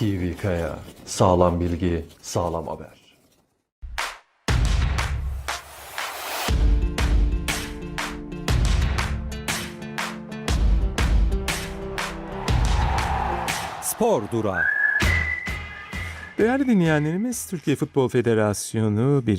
TV Kaya. Sağlam bilgi, sağlam haber. Spor Durağı Değerli dinleyenlerimiz, Türkiye Futbol Federasyonu 1.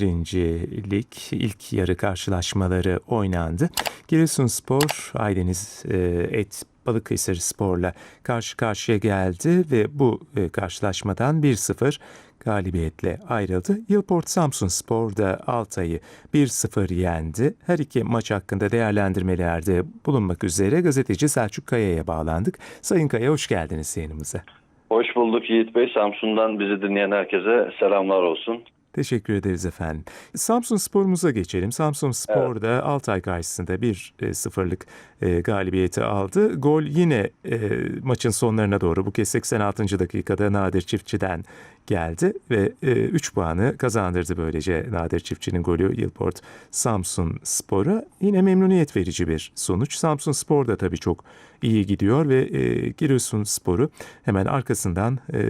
Lig ilk yarı karşılaşmaları oynandı. Giresunspor, Aydeniz e, Et Balıkesir Spor'la karşı karşıya geldi ve bu e, karşılaşmadan 1-0 galibiyetle ayrıldı. Yılport Samsun Spor da Altay'ı 1-0 yendi. Her iki maç hakkında değerlendirmelerde bulunmak üzere gazeteci Selçuk Kaya'ya bağlandık. Sayın Kaya hoş geldiniz yayınımıza. Hoş bulduk Yiğit Bey. Samsun'dan bizi dinleyen herkese selamlar olsun. Teşekkür ederiz efendim. Samsun Spor'umuza geçelim. Samsun Spor da Altay karşısında 1-0'lık e, galibiyeti aldı. Gol yine e, maçın sonlarına doğru bu kez 86. dakikada Nadir Çiftçi'den geldi ve 3 puanı kazandırdı böylece Nadir Çiftçi'nin golü Yılport Samsun Spor'a. Yine memnuniyet verici bir sonuç. Samsun Spor da tabii çok iyi gidiyor ve e, Giresun Spor'u hemen arkasından e,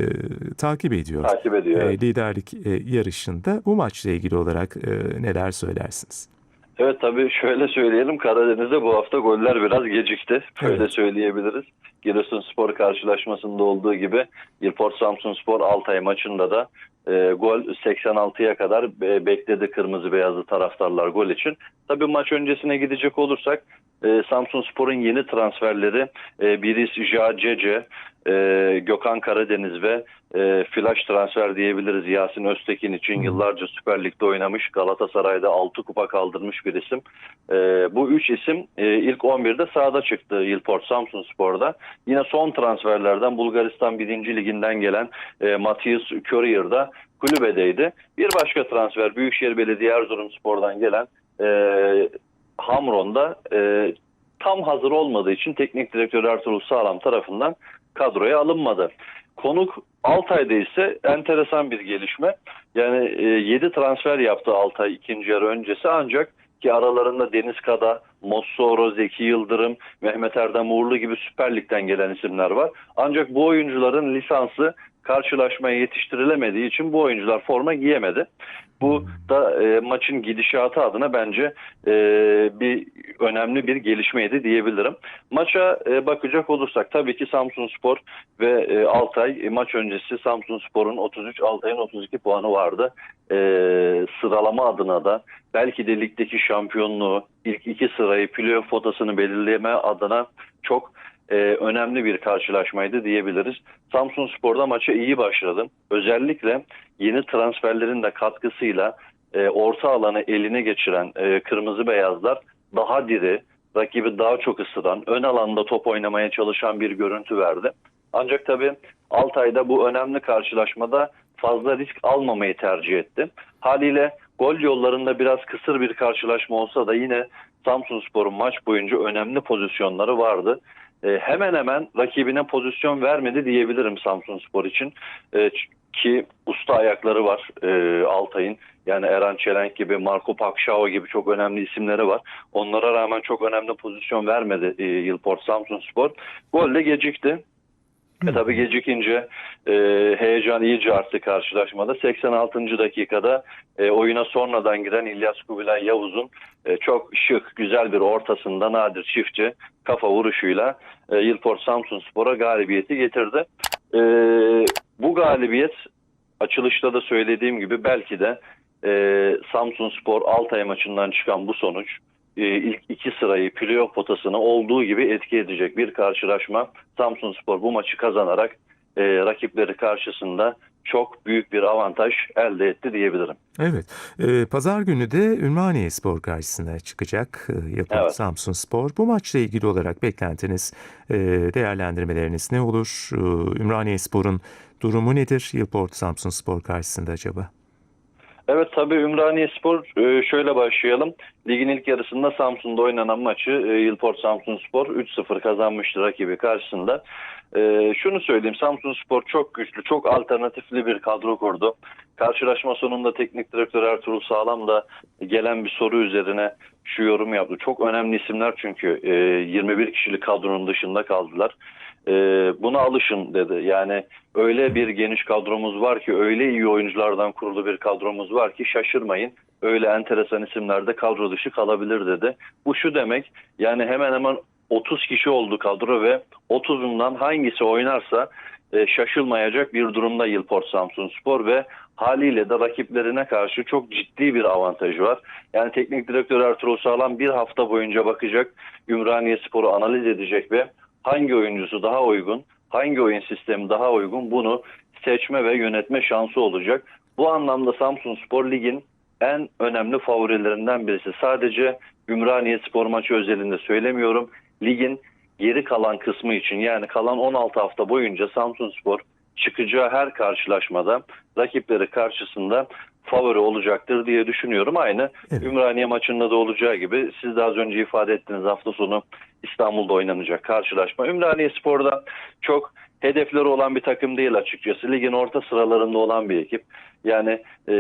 takip ediyor. Takip ediyor. E, liderlik e, yarışında bu maçla ilgili olarak e, neler söylersiniz? Evet tabii şöyle söyleyelim Karadeniz'de bu hafta goller biraz gecikti. Böyle Evet. söyleyebiliriz. Giresunspor karşılaşmasında olduğu gibi Yılport Samsunspor Altay maçında da e, gol 86'ya kadar e, bekledi kırmızı beyazlı taraftarlar gol için. Tabii maç öncesine gidecek olursak e, Samsunspor'un yeni transferleri e, birisi Ja Cece, e, Gökhan Karadeniz ve e, flash transfer diyebiliriz Yasin Öztekin için yıllarca Süper Lig'de oynamış Galatasaray'da 6 kupa kaldırmış bir isim. E, bu üç isim e, ilk 11'de sahada çıktı Yılport Samsun Spor'da. Yine son transferlerden Bulgaristan 1. Liginden gelen e, Matthias Courier'da kulübedeydi. Bir başka transfer Büyükşehir Belediye Erzurumspor'dan gelen e, Hamron'da e, tam hazır olmadığı için teknik direktör Ertuğrul Sağlam tarafından kadroya alınmadı. Konuk Altay'da ise enteresan bir gelişme. Yani 7 transfer yaptı Altay ikinci yarı öncesi ancak ki aralarında Deniz Kada, Mossoro, Zeki Yıldırım, Mehmet Erdem Uğurlu gibi Süper Lig'den gelen isimler var. Ancak bu oyuncuların lisansı karşılaşmaya yetiştirilemediği için bu oyuncular forma giyemedi. Bu da e, maçın gidişatı adına bence e, bir önemli bir gelişmeydi diyebilirim. Maça e, bakacak olursak tabii ki Samsunspor ve e, Altay e, maç öncesi Samsunspor'un 33 Altay'ın 32 puanı vardı. E, sıralama adına da belki de ligdeki şampiyonluğu ilk iki sırayı playoff potasını belirleme adına çok e, önemli bir karşılaşmaydı diyebiliriz. Samsun Spor'da maça iyi başladı. Özellikle yeni transferlerin de katkısıyla e, orta alanı eline geçiren e, kırmızı beyazlar daha diri, rakibi daha çok ısıran, ön alanda top oynamaya çalışan bir görüntü verdi. Ancak tabii Altay'da bu önemli karşılaşmada fazla risk almamayı tercih etti. Haliyle gol yollarında biraz kısır bir karşılaşma olsa da yine Samsunspor'un maç boyunca önemli pozisyonları vardı. E, hemen hemen rakibine pozisyon vermedi diyebilirim Samsunspor için. E, ki usta ayakları var e, Altay'ın. Yani Eren Çelenk gibi, Marco Pakşao gibi çok önemli isimleri var. Onlara rağmen çok önemli pozisyon vermedi e, Yılport Samsunspor. Golle gecikti. E tabii gecikince e, heyecan iyice arttı karşılaşmada. 86. dakikada e, oyuna sonradan giren İlyas Kubilay Yavuz'un e, çok şık, güzel bir ortasında Nadir Çiftçi kafa vuruşuyla e, Yılport Samsunspor'a galibiyeti getirdi. E, bu galibiyet açılışta da söylediğim gibi belki de e, Samsunspor Altay maçından çıkan bu sonuç e, ilk iki sırayı playoff potasına olduğu gibi etki edecek bir karşılaşma. Samsunspor bu maçı kazanarak e, rakipleri karşısında çok büyük bir avantaj elde etti diyebilirim. Evet. e, Pazar günü de Ümraniye Spor karşısına çıkacak e, Yılport Evet. Samsun Spor. Bu maçla ilgili olarak beklentiniz, e, değerlendirmeleriniz ne olur? E, Ümraniye Spor'un durumu nedir Yılport Samsun Spor karşısında acaba? Evet tabii Ümraniye Spor e, şöyle başlayalım. Ligin ilk yarısında Samsun'da oynanan maçı e, Yılport Samsun Spor 3-0 kazanmıştı rakibi karşısında. E, Şunu söyleyeyim Samsun Spor çok güçlü, çok alternatifli bir kadro kurdu. Karşılaşma sonunda teknik direktör Ertuğrul Sağlam da gelen bir soru üzerine şu yorum yaptı. Çok önemli isimler çünkü e, 21 kişilik kadronun dışında kaldılar. e, buna alışın dedi. Yani öyle bir geniş kadromuz var ki öyle iyi oyunculardan kurulu bir kadromuz var ki şaşırmayın. Öyle enteresan isimler de kadro dışı kalabilir dedi. Bu şu demek yani hemen hemen 30 kişi oldu kadro ve 30'undan hangisi oynarsa e, şaşılmayacak bir durumda Yılport Samsun Spor ve haliyle de rakiplerine karşı çok ciddi bir avantajı var. Yani teknik direktör Ertuğrul Sağlam bir hafta boyunca bakacak, Ümraniye Spor'u analiz edecek ve hangi oyuncusu daha uygun, hangi oyun sistemi daha uygun bunu seçme ve yönetme şansı olacak. Bu anlamda Samsun Spor Lig'in en önemli favorilerinden birisi. Sadece Ümraniye Spor maçı özelinde söylemiyorum. Ligin geri kalan kısmı için yani kalan 16 hafta boyunca Samsun Spor çıkacağı her karşılaşmada rakipleri karşısında favori olacaktır diye düşünüyorum. Aynı Evet. Ümraniye maçında da olacağı gibi siz de az önce ifade ettiğiniz hafta sonu İstanbul'da oynanacak karşılaşma. Ümraniye Spor'da çok hedefleri olan bir takım değil açıkçası. Ligin orta sıralarında olan bir ekip. Yani e,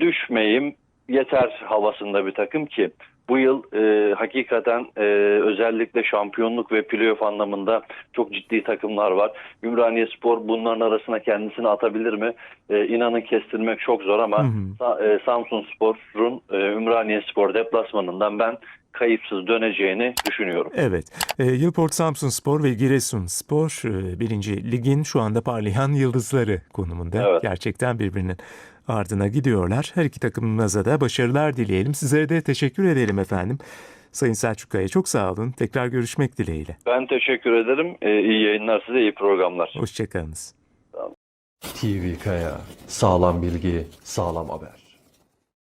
düşmeyeyim yeter havasında bir takım ki bu yıl e, hakikaten e, özellikle şampiyonluk ve playoff anlamında çok ciddi takımlar var. Ümraniye Spor bunların arasına kendisini atabilir mi? E, inanın kestirmek çok zor ama Hı hı. E, Samsun Spor'un e, Ümraniye Spor deplasmanından ben kayıpsız döneceğini düşünüyorum. Evet, e, Yılport Samsun Spor ve Giresun Spor e, birinci ligin şu anda parlayan yıldızları konumunda. Evet. Gerçekten birbirinin ardına gidiyorlar. Her iki takımımıza da başarılar dileyelim. Sizlere de teşekkür edelim efendim. Sayın Selçuk Kaya çok sağ olun. Tekrar görüşmek dileğiyle. Ben teşekkür ederim. E, iyi yayınlar size, iyi programlar. Hoşçakalınız. TV Kaya, sağlam bilgi, sağlam haber.